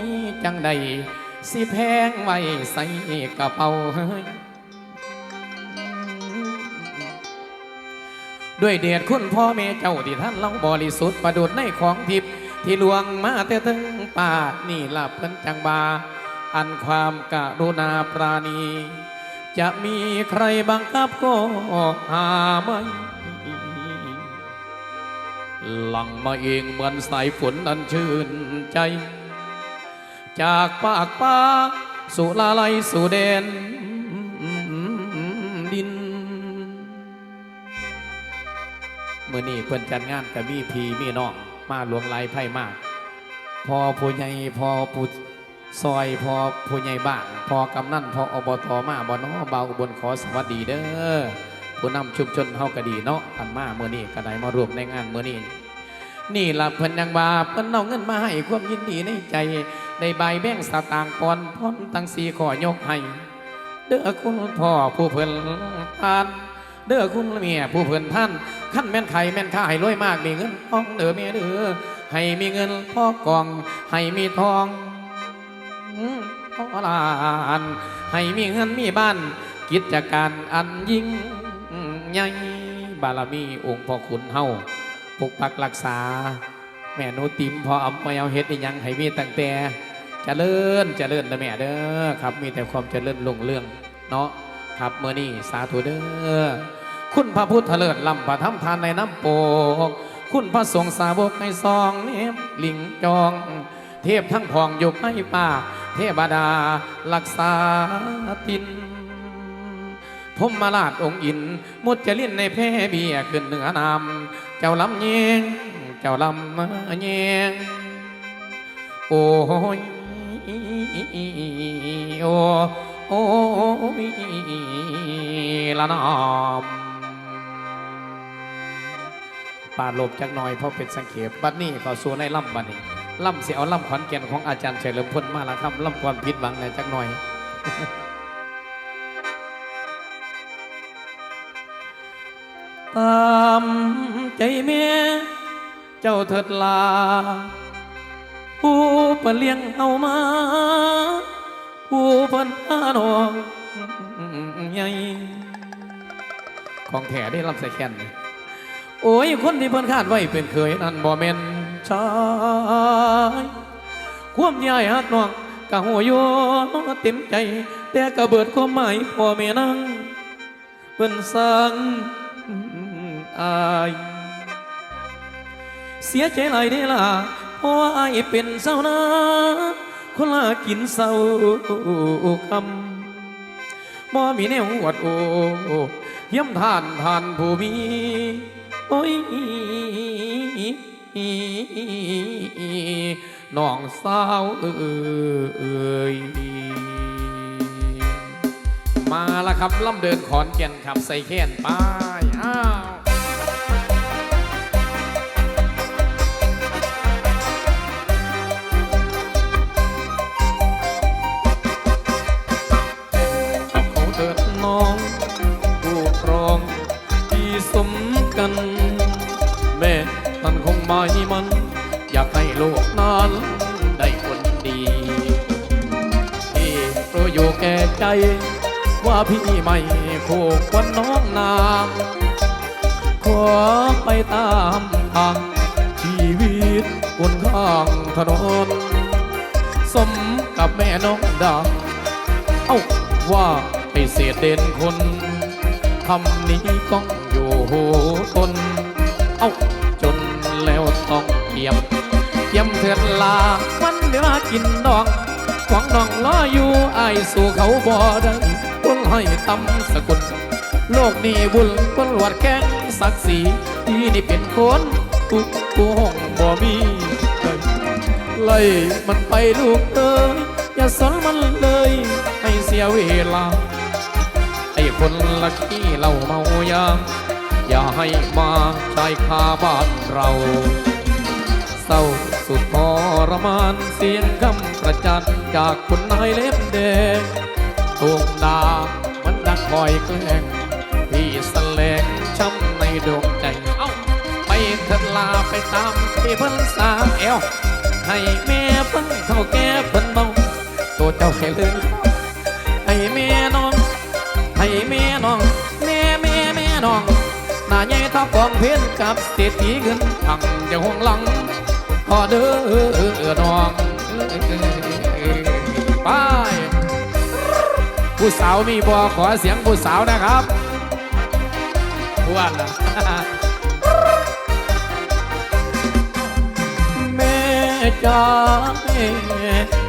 ีจังใด สิแพงไว้ใส่กระเป๋าเฮ้ยด้วยเดชคุณพ่อแม่เจ้าที่ท่านเล่าบริสุทธิ์ประดุดในของทิพย์ที่ลวงมาแต่ถึงป่าดนี่ล่ะเพิ่นจังบา อันความกรุณาปราณี จะมีใครบังคับก็หาไม่หลังมาเองเหมือนสายฝนอันชื่นใจ จากปากป้าสู่ลาไลสู่แดนดินเมื่อนี้เพิ่อนจัดงานกับมีพีมีน้องมาหลวงไหลไพ่มาก พอผู้ใหญ่พอผู้ซอยพอผู้ใหญ่บ้านพอกำนันพออบตมาบ่เน้อเบาบนขอสวัสดีเด้อผู้นำชุมชนเฮาก็ดีเนาะอันมาเมื่อนี้ก็ได้มารวมในงานเมื่อนี้นี่ละเพิ่นยังว่าเพิ่นเอาเงินมาให้ความยินดีในใจ ได้ใบแบ่งสตางค์ปอนพ้นตั้งสี่ขอยกให้ เด้อคุณพ่อผู้เพิ่นทาน เด้อคุณเมียผู้เพิ่นท่านขั้นแม่นไข่แม่นข้าให้รวยมากมีเงินทองเด้อเมียเด้อให้มีเงินพ่อกอง ให้มีทองพ่อลานให้มีเงินมีบ้าน กิจการอันยิ่งใหญ่บารมีองค์พ่อขุนเฮาปกปักรักษา แม่นูติมพอเอาไปเอาเฮ็ดอีหยังให้มีตั้งแต่ จริญเจริญนะแม่เด้อครับ มีแต่ความเจริญรุ่งเรื่องเนาะครับเมื่อนี้สาธุเด้อคุณพระพุทธเลิศลำประทับทานในน้ำโปกคุณพระสงฆ์สาวกในซองเนมลิงจอง เทพทั้งพองยกให้ป่า เทพดารักษาตินพมมาลาดองค์อิน มุดจะลิ้นในแพร่เบียขึ้นเหนือนำเจ้าลำเยงเจ้าลำเยงโอ้ย โอโอ้ละนอมปาดลบจักหน่อยเพราะเป็นสังเขปบัดนี้เขาสู้ในล่ำบัดนี้ล่ำเสียเอาล่ำขอนแก่นของอาจารย์เฉลิมพลมาละครับล่ำความผิดหวังในจักหน่อยตามใจเมียเจ้าเถิดลา ผู้เปเลี้ยงเอามา ผู้เพิ่นพาน้องใหญ่ของแถได้ลำใส่แค้นโอ้ย คนที่เพิ่นคาดไว้เป็นเคยนั่นบ่แม่นชายความยายหักน้องกะหัวโยนเต็มใจ แต่กะเบิดความหมายพ่อแม่นั่งเพิ่นสั่งอาย เสียใจหลายได้ล่ะ พราะว่าอเป็นเศร้านาคนละกินเศร้าคำบ่มีแนวอวดโอย้ำทานทานผู้มีโอ้ยน้องสาวเอ้ยมาแล้วครับล่ำเดินขอนแก่นขับใส่แค้นไปอ้าว กัน แม่ท่านคงไม่มัน อยากให้โลกนั้นได้คนดีที่รู้อยู่แก่ใจ ว่าพี่ไม่ผูกควรน้องนาขอไปตามทางชีวิตบนข้างถนน สมกับแม่น้องดาเอ้าว่าไปเสียเด่นคนคำนี้ก้อง อยู่หูตนเอ้าจนแล้วต้องเกียมเกียมเถื่อนลา มันเดี๋ยวมากินดองขวางน้องล้ออยู่ไอายสู่เขาบ่ได้คนห้ตำสกุล โลกนี้บุญคนหวดแข้งศักดิ์ศรีที่นี่เป็นคนทุกผู้ห้องบ่มีไล่มันไปลูกเอ้ยอย่าสนมันเลยให้เสียเวลา ไอ้คนละขี้เหล่าเมายา อย่าให้มาชายคาบ้านเราเศร้าสุดทรมานเสียงคำประจันจากคนนายเล็บแดงตวงดามันดังคอยแกล้งพี่แลงช้ำในดวงใจเอ้าไปเถิดลาไปตามที่เพิ่นสาเอวให้แม่เพิ่งเท่าแก่เพิ่นเมาตัวเจ้าให้ลืมให้แม่น้อง ให้แม่น้อง แม่แม่แม่น้องาใหญ่ทับกองเพนกับเศรษฐีเงินทังจะห่วงหลังพอเด้อน้องไปผู้สาวมีบ่ขอเสียงผู้สาวนะครับอ้วนนะแม่จ้าแม่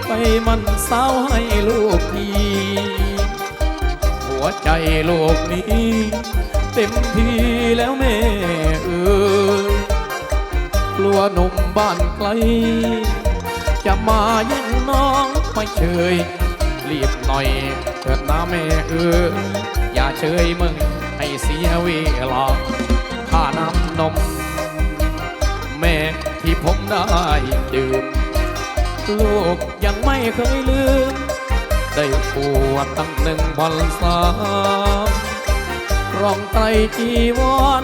ไปมันเศร้าให้ลูกพี่ หัวใจลูกนี้ เต็มทีแล้วแม่เออกลัวหนุ่มบ้านไกล จะมาแย่งน้องไม่เฉย รีบหน่อยเถิดนะแม่เอออย่าเฉยมึงให้เสียเวลาค่าน้ำนม แม่ที่ผมได้ดื่มลูกยังไม่เคยลืม ได้ปวดตั้งหนึ่งพันสา องไตรจีวร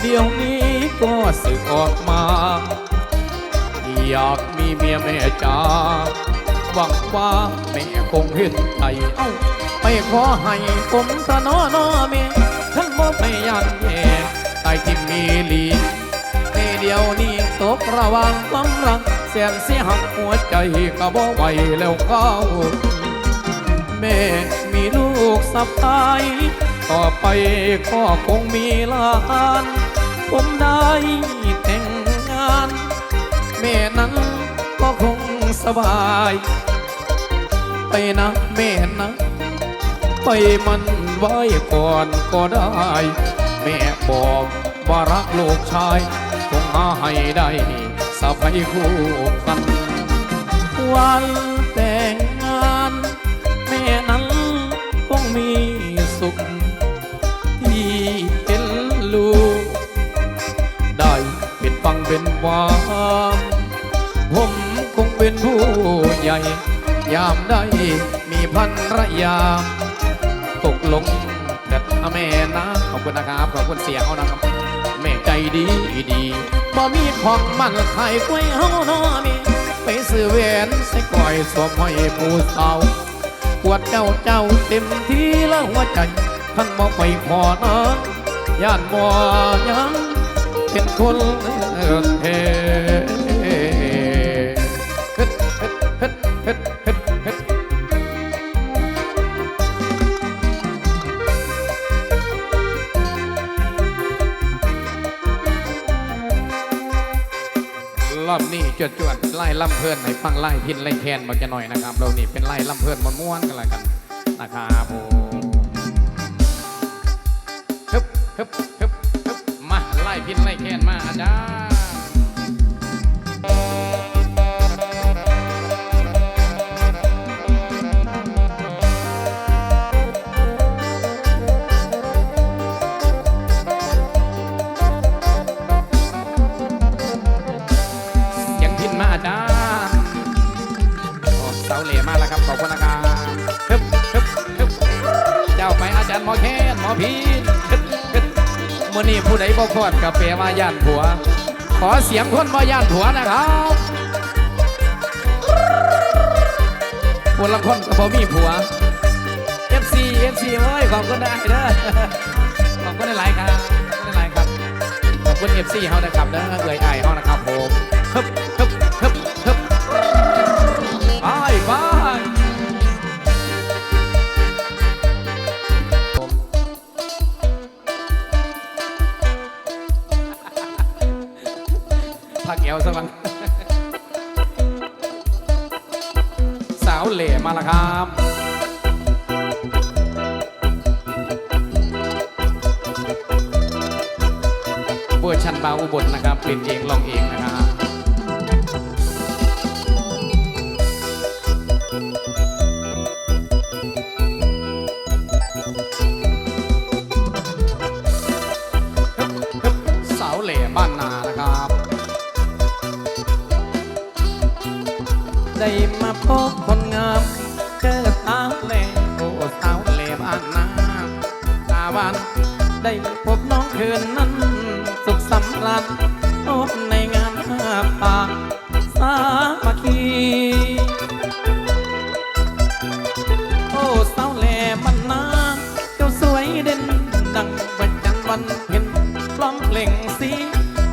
เดี๋ยวนี้ก็สึกออกมา อยากมีเมียแม่จ้าหวังว่าแม่คงเห็นใจเอ้าไปขอให้ผมตะนอนอเมฉันบ่ไปยันแย่ใต้ที่มีลีในเดียวนี้ตกระวังลำรังแสนเสียหักหัวใจก็บ่ไหวแล้วเข้าแม่มีลูกสะพ้าย ต่อไปก็คงมีลานผมได้แต่งงาน แม่นั้นก็คงสบาย ไปนะแม่นะ ไปมันไว้ก่อนก็ได้ แม่บอกว่ารักลูกชาย คงหาให้ได้สะไปคู่กันวัน เป็นวามผมคงเป็นผู้ใหญ่ ยามได้มีพันรยาตกลงเด็ดแม่นะขอบคุณนะครับขอบคุณเสียงเขานะครับ แม่ใจดีดีบ่มีของมันไข่กล้วยเฮานอมีไปซื้อแหวนใส่ก้อยสวมห้อยผู้สาวปวดเจ้าเจ้าเต็มที่แล้วหัวใจท่านบ่ไปขอนะย่านบ่ยังเป็นคน เฮเฮ็ดฮ็ดฮ็ดฮ็ดฮ็ดฮ็ดรอบนี้จวดจวดไล่ล่ำเพื่อนให้ฟังไล่พินไล่แคนมาจะหน่อยนะครับเรานี่เป็นไล่ล่ำเพื่อนมันม้วนๆกันละกันนะครับผมฮึบฮึบฮึบฮึบมาไล่พินไล่แคนมาอาจารย์ จ้าไปอาจารย์หมอแคนหมอพีนมื่อนี้ผู้ใดบ่คอดกาแฟมาย่านผัว ขอเสียงคนมาย่านผัวนะครับคนละคนก็พอมีผัว FC FC เว้ยขอบคุณได้เด้อขอบคุณหลายครับขอบคุณหลายครับขอบคุณ FC เฮานะครับเด้อเอ่ยไอายเฮานะครับผม ชันบาอุบลนะครับเป็นเองลองเองนะครับเสาเหล่บ้านนานะครับ ได้มาพบคนงามเจอสาวเหล่ พพบในงานภาปากสามัคคีโอ้สาวแหล่มันนาเจ้าสวยเด่นดังประจันวันเพ็ญพร้อมเพลงสี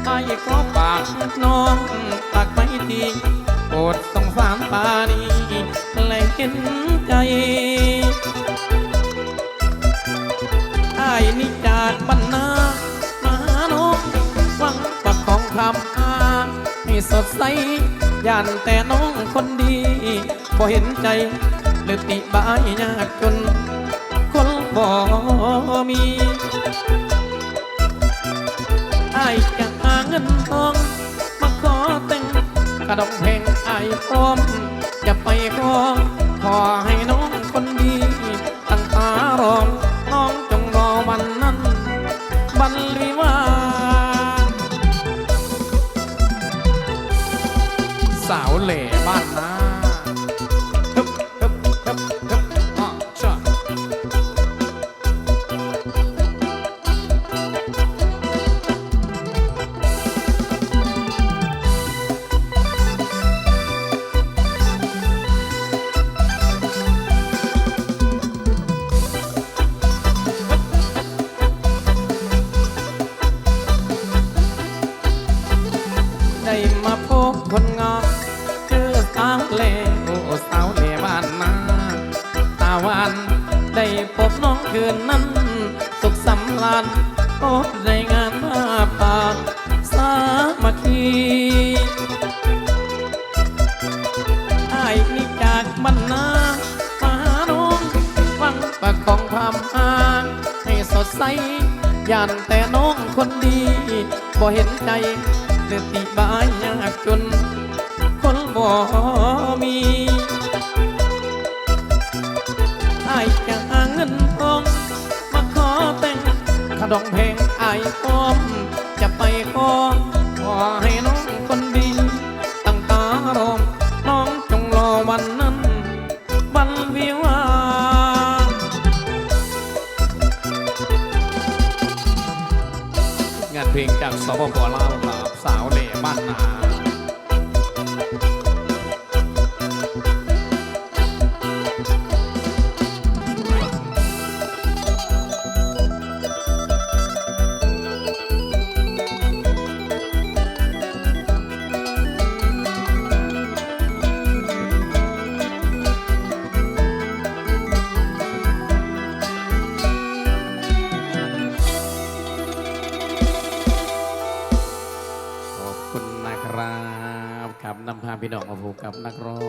ไอ้ขอปากน้องปากไม่ดีโปรดสงสารปานีแลเห็นใจไอ้นิจาดบัน สดใสยันแต่น้องคนดีบ่เห็นใจหรือติบายยากจน คนบ่มีไอ้จะหาเงินทอง มาขอแต่งกระดองเพลงไอ้พร้อม จะไปขอขอใเหล่บ้านนาฮึบฮึบฮึบฮึบอะชะได้มาพบคน คืนนั้น สุขสำราญพบได้งานมาปากสามัคคีไอ้ายนี่จากบรรณามาหาน้องหวังประคองความห่างให้สดใสยันแต่น้องคนดี บ่เห็นใจเลือติบายยากจน คนบ่มี ดองเพลงไอ้อ้อม กับนักร้อง